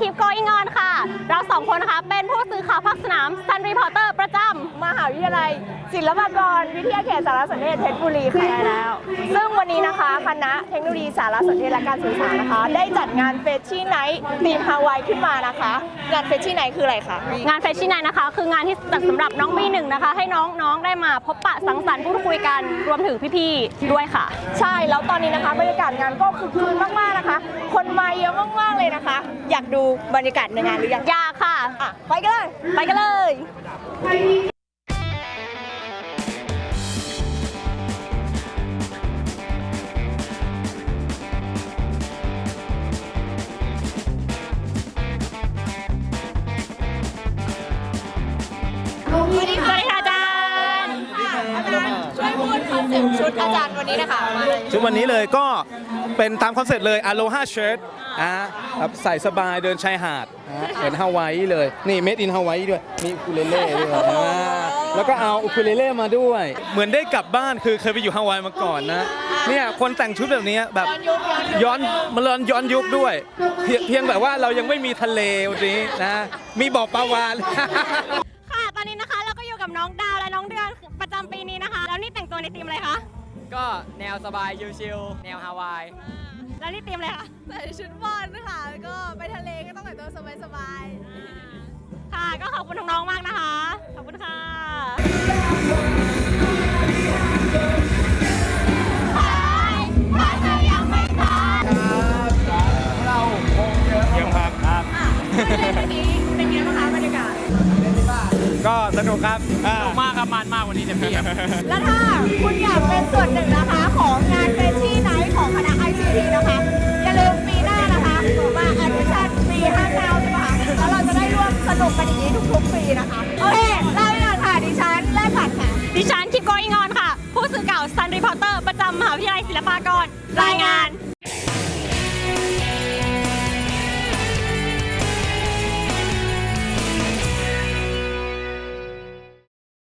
Keep Going On ค่ะ เราสองคนนะคะ เป็นผู้สื่อข่าวภาคสนาม Sun Reporter ประจำมหาวิทยาลัย ศิลปากร วิทยาเขตสารสนเทศเพชรบุรีค่ะแล้ว ซึ่งวันนี้นะคะคณะเทคโนโลยีสารสนเทศและการสื่อสารนะคะ ได้จัดงานเฟชชี่ไนท์ทีมฮาวายขึ้นมานะคะ งานเฟชชี่ไนท์คืออะไรคะงานเฟชชี่ไนท์นะคะ คืองานที่จัดสำหรับน้องปีหนึ่งนะคะ ให้น้องๆได้มาพบปะสังสรรค์พูดคุยกันรวมถึงพี่ๆด้วยค่ะ ใช่แล้วตอนนี้นะคะบรรยากาศงานก็คึกคืนมากๆ คะคนมาเยอะมากๆเลยนะคะ อยากดูบรรยากาศในงานหรือยังอยากค่ะ อะ ไปกันเลย ไปกันเลย ซ็ปต์ชุดอาจารย์วันนี้นะคะมาเลยชุดวันนี้เลยก็เป็นตามคอนเซ็ปต์เลย Aloha Shirt อ่าแบบใส่สบายเดินชายหาดเหมือนฮาวายเลยนี่ Made in Hawaii ด้วยมีอุคูเลเล่ด้วยอ่าแล้วก็เอาอุคูเลเล่มาด้วย เหมือนได้กลับบ้านคือเคยไปอยู่ฮาวายมาก่อนนะเนี่ยคนแต่งชุดแบบนี้แบบ ย้อนยุคย้อนยุคย้อนมาย้อนย้อนยุคด้วย เพียงเพียงแบบว่าเรายังไม่มีทะเลวันนี้นะ มีบ่อปลาวานค่ะตอนนี้ นี่แต่งตัวในธีมอะไรคะก็แนวสบายชิลๆแนวฮาวาย แล้วนี่ธีมอะไรคะใส่ชุดบอลค่ะแล้วก็ไปทะเลก็ต้องแต่งตัวสบายๆ ค่ะ ก็ขอบคุณน้องๆมากนะคะ ขอบคุณค่ะเป็นไงบ้างคะบรรยากาศ ก็สนุกครับอ่ามากครับมันมากวันนี้เต็มที่ครับ และถ้า คุณอยากเป็นส่วนหนึ่งนะคะ ของงานเฟชชี่ไนท์ของคณะ ICT นะคะ อย่าลืมปีหน้านะคะมาแอดมิชชั่นปี59ใช่ไหมคะแล้วเราจะได้ร่วมสนุกกันอย่างนี้ทุกๆปีนะคะ โอเคลาไปก่อนค่ะดิฉันเลกบัตรค่ะ ดิฉันคิโกอิงออนค่ะ ผู้สื่อข่าวซันรีพอร์เตอร์ประจำมหาวิทยาลัยศิลปากร รายงาน